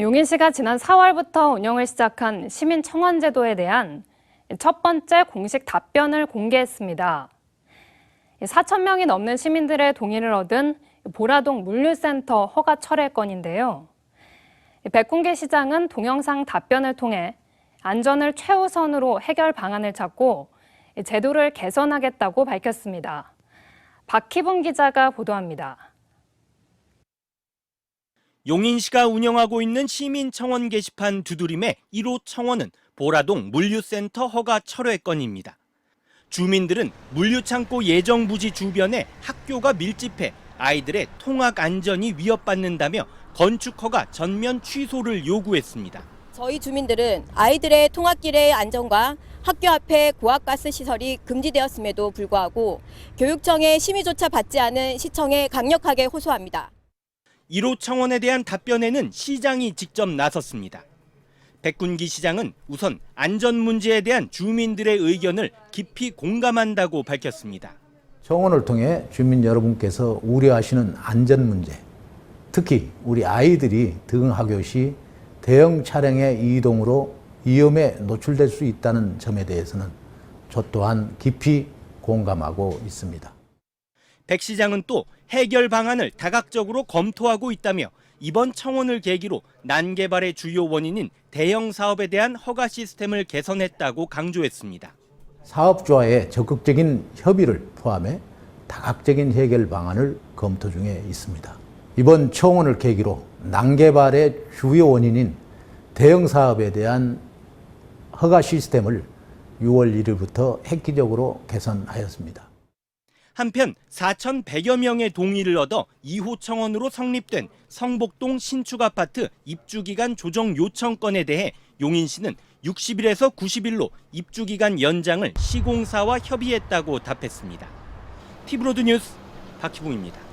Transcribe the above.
용인시가 지난 4월부터 운영을 시작한 시민청원제도에 대한 첫 번째 공식 답변을 공개했습니다. 4천 명이 넘는 시민들의 동의를 얻은 보라동 물류센터 허가 철회 건인데요. 백군계 시장은 동영상 답변을 통해 안전을 최우선으로 해결 방안을 찾고 제도를 개선하겠다고 밝혔습니다. 박희분 기자가 보도합니다. 용인시가 운영하고 있는 시민청원 게시판 두드림의 1호 청원은 보라동 물류센터 허가 철회 건입니다. 주민들은 물류창고 예정 부지 주변에 학교가 밀집해 아이들의 통학 안전이 위협받는다며 건축 허가 전면 취소를 요구했습니다. 저희 주민들은 아이들의 통학길의 안전과 학교 앞에 고압가스 시설이 금지되었음에도 불구하고 교육청의 심의조차 받지 않은 시청에 강력하게 호소합니다. 1호 청원에 대한 답변에는 시장이 직접 나섰습니다. 백군기 시장은 우선 안전 문제에 대한 주민들의 의견을 깊이 공감한다고 밝혔습니다. 청원을 통해 주민 여러분께서 우려하시는 안전 문제, 특히 우리 아이들이 등하교 시 대형 차량의 이동으로 위험에 노출될 수 있다는 점에 대해서는 저 또한 깊이 공감하고 있습니다. 백 시장은 또 해결 방안을 다각적으로 검토하고 있다며 이번 청원을 계기로 난개발의 주요 원인인 대형 사업에 대한 허가 시스템을 개선했다고 강조했습니다. 사업주와의 적극적인 협의를 포함해 다각적인 해결 방안을 검토 중에 있습니다. 이번 청원을 계기로 난개발의 주요 원인인 대형 사업에 대한 허가 시스템을 6월 1일부터 획기적으로 개선하였습니다. 한편 4,100여 명의 동의를 얻어 2호 청원으로 성립된 성복동 신축 아파트 입주 기간 조정 요청건에 대해 용인시는 60일에서 90일로 입주 기간 연장을 시공사와 협의했다고 답했습니다. 티브로드 뉴스 박희봉입니다.